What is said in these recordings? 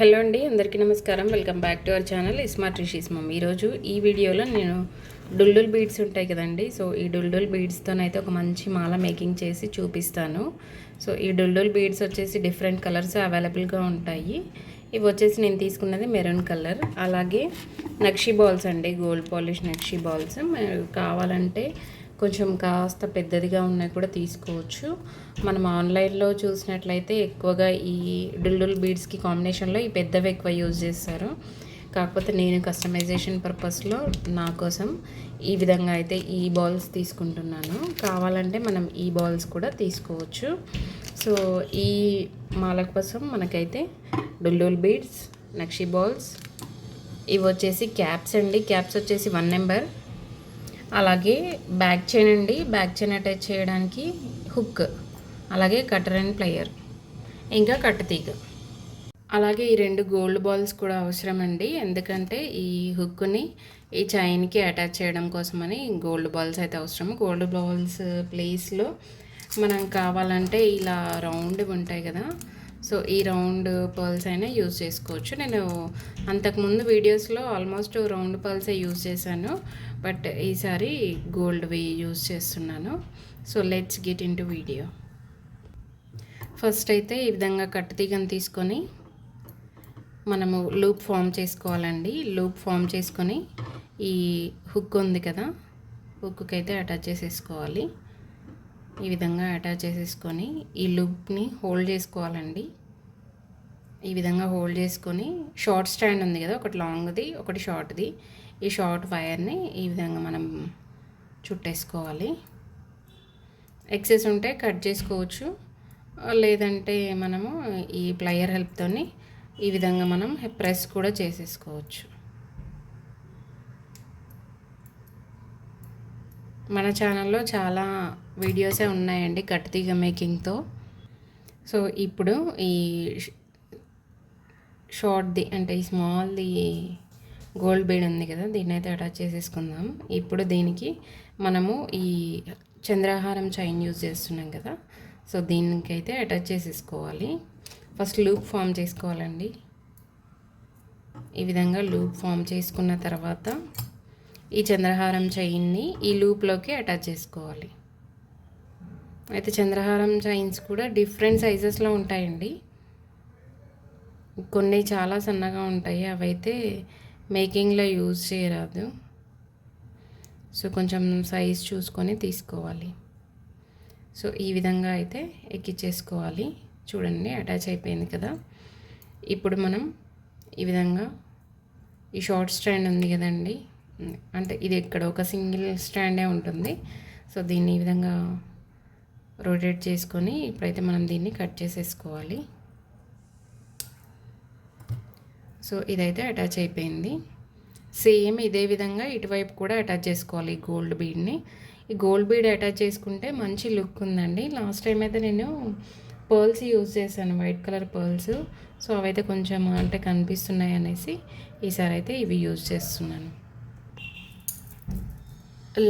Hello అండి అందరికీ నమస్కారం. Welcome back to our channel ismart Rishi's mum ఈరోజు ఈ వీడియోలో నేను డుల్డుల్ బీడ్స్ ఉంటాయి కదండి సో ఈ డుల్డుల్ బీడ్స్తోనైతే ఒక మంచి మాల మేకింగ్ చేసి చూపిస్తాను. సో ఈ డుల్డుల్ బీడ్స్ వచ్చేసి డిఫరెంట్ కలర్స్ అవైలబుల్గా ఉంటాయి. ఇవి వచ్చేసి నేను తీసుకున్నది మెరూన్ కలర్ అలాగే నక్షి బాల్స్ అండి గోల్డ్ పాలిష్ నక్షి బాల్స్. కావాలంటే కొంచెం కాస్త పెద్దదిగా ఉన్నాయి కూడా తీసుకోవచ్చు. మనం ఆన్లైన్లో చూసినట్లయితే ఎక్కువగా ఈ డుల్డుల్ బీడ్స్కి కాంబినేషన్లో ఈ పెద్దవి ఎక్కువ యూజ్ చేస్తారు. కాకపోతే నేను కస్టమైజేషన్ పర్పస్లో నా కోసం ఈ విధంగా అయితే ఈ బాల్స్ తీసుకుంటున్నాను. కావాలంటే మనం ఈ బాల్స్ కూడా తీసుకోవచ్చు. సో ఈ మాల కోసం మనకైతే డుల్డుల్ బీడ్స్ నక్షి బాల్స్ ఇవి వచ్చేసి క్యాప్స్ అండి. క్యాప్స్ వచ్చేసి వన్ నెంబర్. అలాగే బ్యాక్ చైన్ అండి. బ్యాక్ చైన్ అటాచ్ చేయడానికి హుక్ అలాగే కటర్ అండ్ ప్లేయర్ ఇంకా కట్టతీగ అలాగే ఈ రెండు గోల్డ్ బాల్స్ కూడా అవసరం అండి. ఎందుకంటే ఈ హుక్ని ఈ చైన్కి అటాచ్ చేయడం కోసమని గోల్డ్ బాల్స్ అయితే అవసరం. గోల్డ్ బాల్స్ ప్లేస్లో మనం కావాలంటే ఇలా రౌండ్ ఉంటాయి కదా సో ఈ రౌండ్ పర్ల్స్ అయినా యూజ్ చేసుకోవచ్చు. నేను అంతకుముందు వీడియోస్లో ఆల్మోస్ట్ రౌండ్ పర్ల్సే యూజ్ చేశాను. బట్ ఈసారి గోల్డ్వి యూజ్ చేస్తున్నాను. So let's get into video. First అయితే ఈ విధంగా కట్టుతీగను తీసుకొని మనము లూప్ ఫామ్ చేసుకోవాలండి. లూప్ ఫామ్ చేసుకొని ఈ హుక్ ఉంది కదా హుక్కి అయితే అటాచ్ చేసేసుకోవాలి. ఈ విధంగా అటాచ్ చేసేసుకొని ఈ లూప్ని హోల్డ్ చేసుకోవాలండి. ఈ విధంగా హోల్డ్ చేసుకొని షార్ట్ స్టాండ్ ఉంది కదా ఒకటి లాంగ్ది ఒకటి షార్ట్ది. ఈ షార్ట్ వైర్ని ఈ విధంగా మనం చుట్టేసుకోవాలి. ఎక్సెస్ ఉంటే కట్ చేసుకోవచ్చు. లేదంటే మనము ఈ ప్లయర్ హెల్ప్తోని ఈ విధంగా మనం ప్రెస్ కూడా చేసేసుకోవచ్చు. మన ఛానల్లో చాలా వీడియోసే ఉన్నాయండి కట్టుతీగ మేకింగ్తో. సో ఇప్పుడు ఈ షార్ట్ది అంటే ఈ స్మాల్ది గోల్డ్ బీడ్ ఉంది కదా దీన్ని అయితే అటాచ్ చేసేసుకుందాం. ఇప్పుడు దీనికి మనము ఈ చంద్రహారం చైన్ యూజ్ చేస్తున్నాం కదా సో దీనికైతే అటాచ్ చేసేసుకోవాలి. ఫస్ట్ లూప్ ఫామ్ చేసుకోవాలండి. ఈ విధంగా లూప్ ఫామ్ చేసుకున్న తర్వాత ఈ చంద్రహారం చైన్ని ఈ లూప్లోకి అటాచ్ చేసుకోవాలి. అయితే చంద్రహారం చైన్స్ కూడా డిఫరెంట్ సైజెస్లో ఉంటాయండి. కొన్ని చాలా సన్నగా ఉంటాయి. అవైతే మేకింగ్లో యూజ్ చేయరాదు. సో కొంచెం సైజ్ చూసుకొని తీసుకోవాలి. సో ఈ విధంగా అయితే ఎక్కిచ్చేసుకోవాలి. చూడండి అటాచ్ అయిపోయింది కదా. ఇప్పుడు మనం ఈ విధంగా ఈ షార్ట్ స్టాండ్ ఉంది కదండి. అంటే ఇది ఇక్కడ ఒక సింగిల్ స్టాండే ఉంటుంది. సో దీన్ని ఈ విధంగా రొటేట్ చేసుకొని ఇప్పుడైతే మనం దీన్ని కట్ చేసేసుకోవాలి. సో ఇదైతే అటాచ్ అయిపోయింది. సేమ్ ఇదే విధంగా ఇటువైపు కూడా అటాచ్ చేసుకోవాలి ఈ గోల్డ్ బీడ్ని ఈ గోల్డ్ బీడ్ అటాచ్ చేసుకుంటే మంచి లుక్ ఉందండి. లాస్ట్ టైం అయితే నేను పర్ల్స్ యూజ్ చేశాను వైట్ కలర్ పర్ల్స్ సో అవైతే కొంచెం అంటే కనిపిస్తున్నాయి అనేసి ఈసారి అయితే ఇవి యూజ్ చేస్తున్నాను.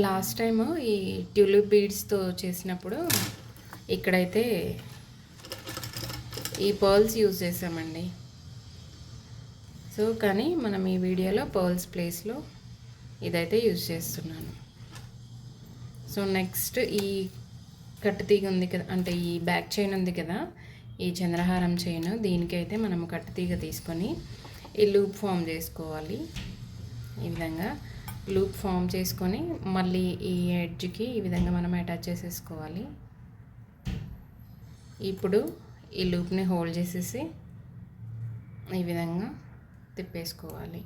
లాస్ట్ టైం ఈ ట్యూలిప్ బీడ్స్తో చేసినప్పుడు ఇక్కడైతే ఈ పర్ల్స్ యూజ్ చేసామండి సో కానీ మనం ఈ వీడియోలో పర్ల్స్ ప్లేస్లో ఇదైతే యూజ్ చేస్తున్నాను. సో నెక్స్ట్ ఈ కట్టుతీగ ఉంది కదా అంటే ఈ బ్యాక్ చైన్ ఉంది కదా ఈ చంద్రహారం చైన్ దీనికైతే మనం కట్టుతీగ తీసుకొని ఈ లూప్ ఫామ్ చేసుకోవాలి. ఈ విధంగా లూప్ ఫామ్ చేసుకొని మళ్ళీ ఈ ఎడ్జ్కి ఈ విధంగా మనం అటాచ్ చేసేసుకోవాలి. ఇప్పుడు ఈ లూప్ని హోల్డ్ చేసేసి ఈ విధంగా తిప్పేసుకోవాలి.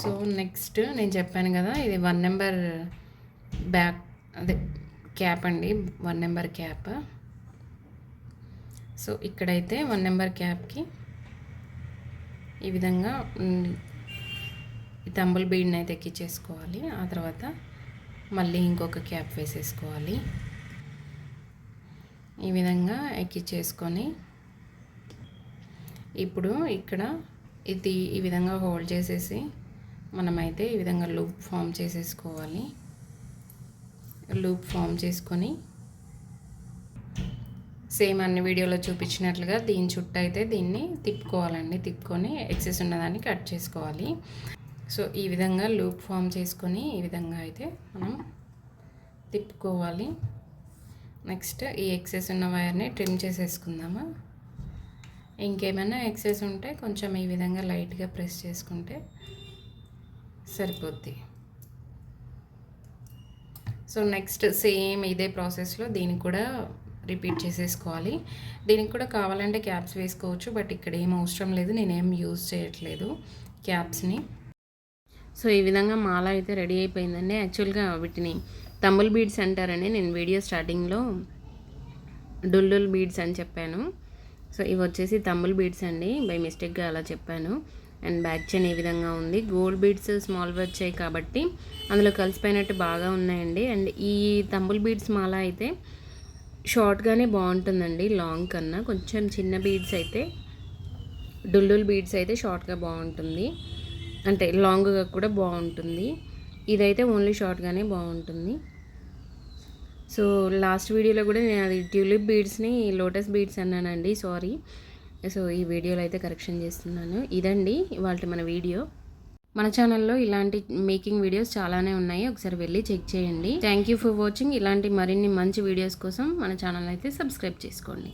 సో నెక్స్ట్ నేను చెప్పాను కదా ఇది వన్ నెంబర్ బ్యాక్ అదే క్యాప్ అండి వన్ నెంబర్ క్యాప్. సో ఇక్కడైతే వన్ నెంబర్ క్యాప్కి ఈ విధంగా ఈ తంబుల్ బీడ్ని అయితే ఎక్కించేసుకోవాలి ఆ తర్వాత మళ్ళీ ఇంకొక క్యాప్ వేసేసుకోవాలి. ఈ విధంగా ఎక్కించేసుకొని ఇప్పుడు ఇక్కడ ఇది ఈ విధంగా హోల్డ్ చేసేసి మనమైతే ఈ విధంగా లూప్ ఫామ్ చేసేసుకోవాలి. లూప్ ఫామ్ చేసుకొని సేమ్ అన్ని వీడియోలో చూపించినట్లుగా దీని చుట్టూ అయితే దీన్ని తిప్పుకోవాలండి. తిప్పుకొని ఎక్సెస్ ఉన్నదాన్ని కట్ చేసుకోవాలి. సో ఈ విధంగా లూప్ ఫామ్ చేసుకొని ఈ విధంగా అయితే మనం తిప్పుకోవాలి. నెక్స్ట్ ఈ ఎక్సెస్ ఉన్న వైర్ని ట్రిమ్ చేసేసుకుందామా? ఇంకేమైనా ఎక్సెస్ ఉంటే కొంచెం ఈ విధంగా లైట్గా ప్రెస్ చేసుకుంటే సరిపోద్ది. సో నెక్స్ట్ సేమ్ ఇదే ప్రాసెస్లో దీనికి కూడా రిపీట్ చేసేసుకోవాలి. దీనికి కూడా కావాలంటే క్యాప్స్ వేసుకోవచ్చు బట్ ఇక్కడ ఏం అవసరం లేదు నేనేం యూజ్ చేయట్లేదు క్యాప్స్ని. సో ఈ విధంగా మాల అయితే రెడీ అయిపోయిందండి. యాక్చువల్గా వీటిని తమ్ముల్ బీడ్స్ అంటారండి నేను వీడియో స్టార్టింగ్లో డుల్డుల్ బీడ్స్ అని చెప్పాను. సో ఇవి వచ్చేసి తమ్ముల్ బీడ్స్ అండి. బై మిస్టేక్గా అలా చెప్పాను. అండ్ బ్యాక్ చైన్ ఈ విధంగా ఉంది? గోల్డ్ బీడ్స్ స్మాల్ వచ్చాయి కాబట్టి అందులో కలిసిపోయినట్టు బాగా ఉన్నాయండి. అండ్ ఈ తంబుల్ బీడ్స్ మాల అయితే షార్ట్గానే బాగుంటుందండి. లాంగ్ కన్నా కొంచెం చిన్న బీడ్స్ అయితే డుల్డుల్ బీడ్స్ అయితే షార్ట్గా బాగుంటుంది. అంటే లాంగ్గా కూడా బాగుంటుంది. ఇదైతే ఓన్లీ షార్ట్గానే బాగుంటుంది. సో లాస్ట్ వీడియోలో కూడా నేను అది ట్యూలిప్ బీడ్స్ని లోటస్ బీడ్స్ అన్నానండి సారీ. సో ఈ వీడియోలో అయితే కరెక్షన్ చేస్తున్నాను. ఇదండి ఇవాళ మన వీడియో. మన ఛానల్లో ఇలాంటి మేకింగ్ వీడియోస్ చాలానే ఉన్నాయి. ఒకసారి వెళ్ళి చెక్ చేయండి. Thank you for watching. ఇలాంటి మరిన్ని మంచి వీడియోస్ కోసం మన ఛానల్ అయితే సబ్స్క్రైబ్ చేసుకోండి.